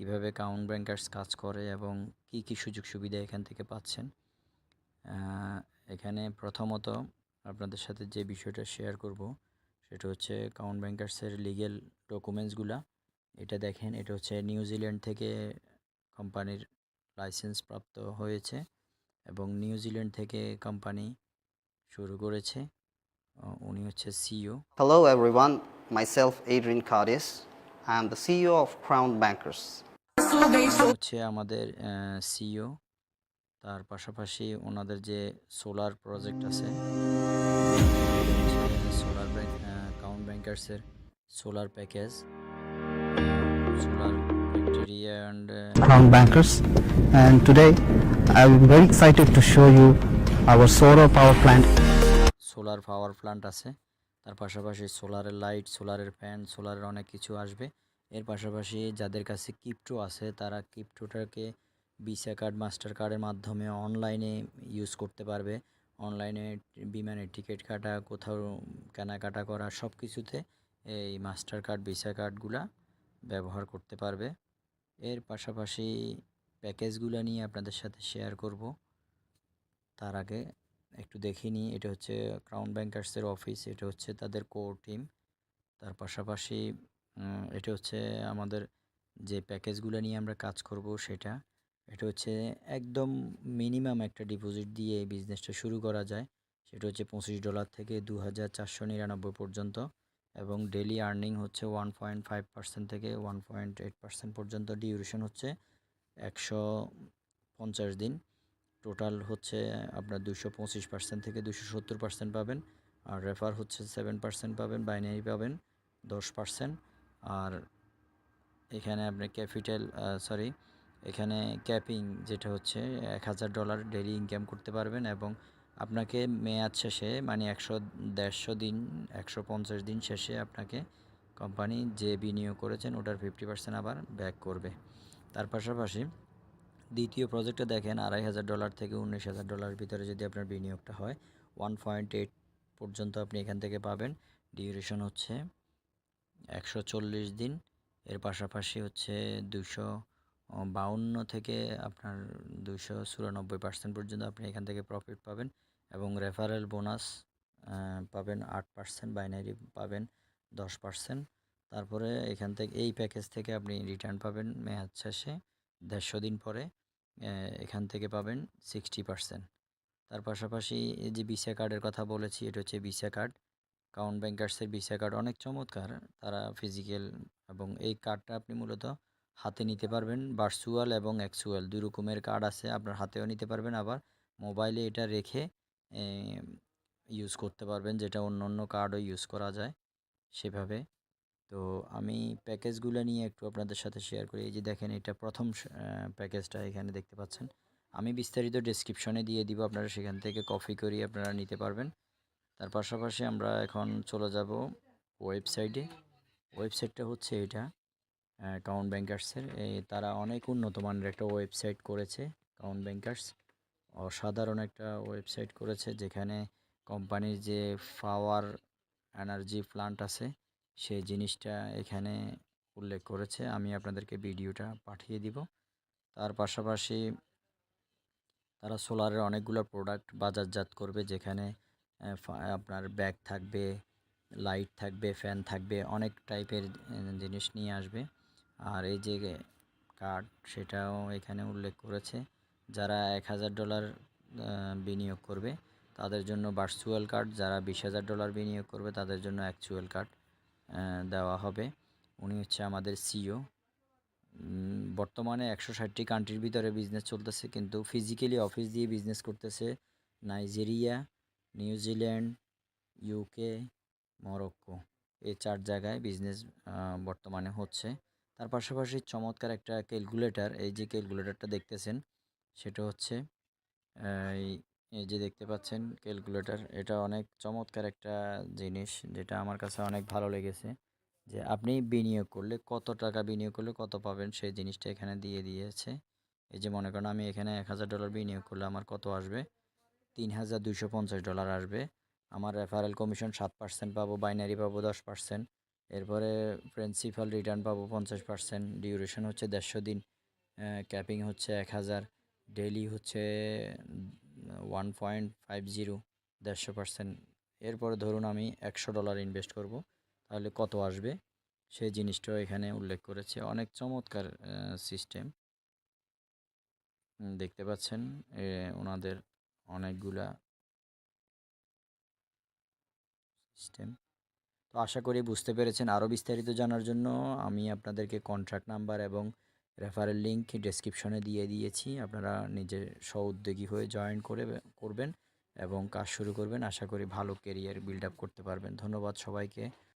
কীভাবে count bankers কাজ করে এবং কি কি সুযোগ সুবিধা এখান থেকে পাচ্ছেন? এখানে প্রথমত আপনাদের সাথে যে বিষয়টা শেয়ার করব সেটা হচ্ছে কাউন্ট ব্যাংকার্সের লিগেল ডকুমেন্টসগুলা এটা দেখেন এটা হচ্ছে নিউজিল্যান্ড থেকে কোম্পানির লাইসেন্স প্রাপ্ত হয়েছে এবং নিউজিল্যান্ড থেকে কোম্পানি শুরু করেছে। উনি হচ্ছে CEO Hello everyone, myself Adrian Cardis. I am the CEO of Crown Bankers. হচ্ছে আমাদের সিইও তার পাশাপাশি ওনাদের যে সোলার প্রজেক্ট আছে solar bank count ব্যাংকার্সের solar package solar and show you our solar power plant. Solar power plant আছে। তার পাশাপাশি সোলারের লাইট সোলারের ফ্যান সোলারের অনেক কিছু আসবে। এর পাশাপাশি যাদের কাছে কিপ্টো আছে, তারা কিপ্টোটাকে ভিসা কার্ড মাস্টার কার্ডের মাধ্যমে অনলাইনে ইউজ করতে পারবে। অনলাইনে বিমানের টিকিট কাটা, কোথাও কেনাকাটা করা সব কিছুতে এই মাস্টার কার্ড ভিসা কার্ডগুলা ব্যবহার করতে পারবে। এর পাশাপাশি প্যাকেজগুলো নিয়ে আপনাদের সাথে শেয়ার করব। তার আগে একটু দেখে নিই, এটা হচ্ছে ক্রাউন ব্যাংকার্সের অফিস এটা হচ্ছে তাদের কোর টিম তার পাশাপাশি এটা হচ্ছে আমাদের যে প্যাকেজগুলো নিয়ে আমরা কাজ করব সেটা, এটা হচ্ছে একদম মিনিমাম একটা ডিপোজিট দিয়ে এই বিজনেসটা শুরু করা যায়। সেটা হচ্ছে পঁচিশ ডলার থেকে দু হাজার চারশো নিরানব্বই পর্যন্ত এবং ডেলি আর্নিং হচ্ছে ওয়ান পয়েন্ট ফাইভ পার্সেন্ট থেকে ওয়ান পয়েন্ট এইট পার্সেন্ট পর্যন্ত ডিউরেশন হচ্ছে একশো পঞ্চাশ দিন। টোটাল হচ্ছে আপনার দুশো পঁচিশ পার্সেন্ট থেকে দুশো সত্তর পার্সেন্ট পাবেন আর রেফার হচ্ছে সেভেন পার্সেন্ট পাবেন বাইনারি পাবেন, দশ পার্সেন্ট আর এখানে আপনি ক্যাপিটাল সরি এখানে ক্যাপিং যেটা হচ্ছে এক হাজার ডলার ডেলি ইনকাম করতে পারবেন এবং আপনাকে মেয়াদ শেষে মানে একশো দেড়শো দিন, একশো পঞ্চাশ দিন শেষে আপনাকে কোম্পানি যে বিনিয়োগ করেছেন ওটার ফিফটি পার্সেন্ট আবার ব্যাক করবে। তার পাশাপাশি দ্বিতীয় প্রজেক্টে দেখেন আড়াই হাজার ডলার থেকে উনিশ হাজার ডলার ভিতরে যদি আপনার বিনিয়োগটা হয় ওয়ান পয়েন্ট এইট পর্যন্ত আপনি এখান থেকে পাবেন। ডিউরেশন হচ্ছে একশো চল্লিশ দিন। এর পাশাপাশি হচ্ছে দুশো বাউন্ন থেকে আপনার দুশো চুরানব্বই পার্সেন্ট পর্যন্ত আপনি এখান থেকে প্রফিট পাবেন এবং রেফারেল বোনাস পাবেন আট পার্সেন্ট বাইনারি পাবেন দশ পার্সেন্ট তারপরে এখান থেকে, এই প্যাকেজ থেকে আপনি রিটার্ন পাবেন মেয়াদ শেষে দেড়শো দিন পরে এখান থেকে পাবেন সিক্সটি পার্সেন্ট তার পাশাপাশি যে ভিসা কার্ডের কথা বলেছি, এটা হচ্ছে ভিসা কার্ড কাউন্ট ব্যাংকার্সের ভিসা কার্ড অনেক চমৎকার। তারা ফিজিক্যাল এবং এই কার্ডটা আপনি মূলত হাতে নিতে পারবেন ভার্চুয়াল এবং অ্যাকচুয়াল দুই রকমের কার্ড আছে, আপনার হাতেও নিতে পারবেন, আবার মোবাইলে এটা রেখে ইউজ করতে পারবেন, যেটা অন্য অন্য কার্ডও ইউজ করা যায় সেভাবে। তো আমি প্যাকেজগুলো নিয়ে একটু আপনাদের সাথে শেয়ার করি। এই যে দেখেন, এটা প্রথম প্যাকেজটা এখানে দেখতে পাচ্ছেন। আমি বিস্তারিত ডেসক্রিপশনে দিয়ে দিব, আপনারা সেখান থেকে কপি করিয়ে আপনারা নিতে পারবেন। তার পাশাপাশি আমরা এখন চলে যাব ওয়েবসাইটে। ওয়েবসাইটটা হচ্ছে এটা কাউন্ট ব্যাংকার্সের এই তারা অনেক উন্নত মানের একটা ওয়েবসাইট করেছে কাউন্ট ব্যাংকার্স অসাধারণ একটা ওয়েবসাইট করেছে যেখানে কোম্পানির যে পাওয়ার, এনার্জি প্লান্ট আছে, সেই জিনিসটা এখানে উল্লেখ করেছে। আমি আপনাদেরকে ভিডিওটা পাঠিয়ে দিব। তার পাশাপাশি তারা সোলারের অনেকগুলো প্রোডাক্ট বাজারজাত করবে যেখানে আপনার ব্যাগ থাকবে লাইট থাকবে ফ্যান থাকবে, অনেক টাইপের জিনিস নিয়ে আসবে। আর এই যে কার্ড সেটাও এখানে উল্লেখ করেছে, যারা এক হাজার ডলার বিনিয়োগ করবে, তাদের জন্য ভার্চুয়াল কার্ড যারা বিশ হাজার ডলার বিনিয়োগ করবে, তাদের জন্য অ্যাকচুয়াল কার্ড দেওয়া হবে। উনি হচ্ছে আমাদের সিও বর্তমানে একশো ষাটটি কান্ট্রির ভিতরে বিজনেস চলতেছে, কিন্তু ফিজিক্যালি অফিস দিয়ে বিজনেস করতেছে Nigeria New Zealand UK Morocco. এই চার জায়গায় বিজনেস বর্তমানে হচ্ছে। তার পাশাপাশি চমৎকার একটা ক্যালকুলেটর এই যে ক্যালকুলেটরটা দেখতেছেন, সেটা হচ্ছে এই- যে দেখতে পাচ্ছেন ক্যালকুলেটর এটা অনেক চমৎকার একটা জিনিস, যেটা আমার কাছে অনেক ভালো লেগেছে, যে আপনি বিনিয়োগ করলে, কত টাকা বিনিয়োগ করলে কত পাবেন, সেই জিনিসটা এখানে দিয়ে দিয়েছে। এই যে মনে করেন আমি এখানে এক হাজার ডলার বিনিয়োগ করলে আমার কত আসবে? তিন হাজার দুশো পঞ্চাশ ডলার আসবে। আমার রেফারেল কমিশন সাত পার্সেন্ট পাবো বাইনারি পাবো দশ পার্সেন্ট এরপরে প্রিন্সিপাল রিটার্ন পাবো পঞ্চাশ পার্সেন্ট ডিউরেশন হচ্ছে দেড়শো দিন। ক্যাপিং হচ্ছে এক হাজার। ডেইলি হচ্ছে ওয়ান পয়েন্ট ফাইভ জিরো দেড়শো পার্সেন্ট এরপরে ধরুন আমি একশো ডলার ইনভেস্ট করব, তাহলে কত আসবে? সেই জিনিসটাও এখানে উল্লেখ করেছে। অনেক চমৎকার সিস্টেম দেখতে পাচ্ছেন ওনাদের অনেকগুলা সিস্টেম তো আশা করি বুঝতে পেরেছেন। আরও বিস্তারিত জানার জন্য আমি আপনাদেরকে কন্ট্রাক্ট নাম্বার এবং রেফারেল লিঙ্ক ডেসক্রিপশনে দিয়ে দিয়েছি। আপনারা নিজে উদ্যোগী হয়ে জয়েন করে করবেন এবং কাজ শুরু করবেন। আশা করি ভালো কেরিয়ার বিল্ড আপ করতে পারবেন। ধন্যবাদ সবাইকে।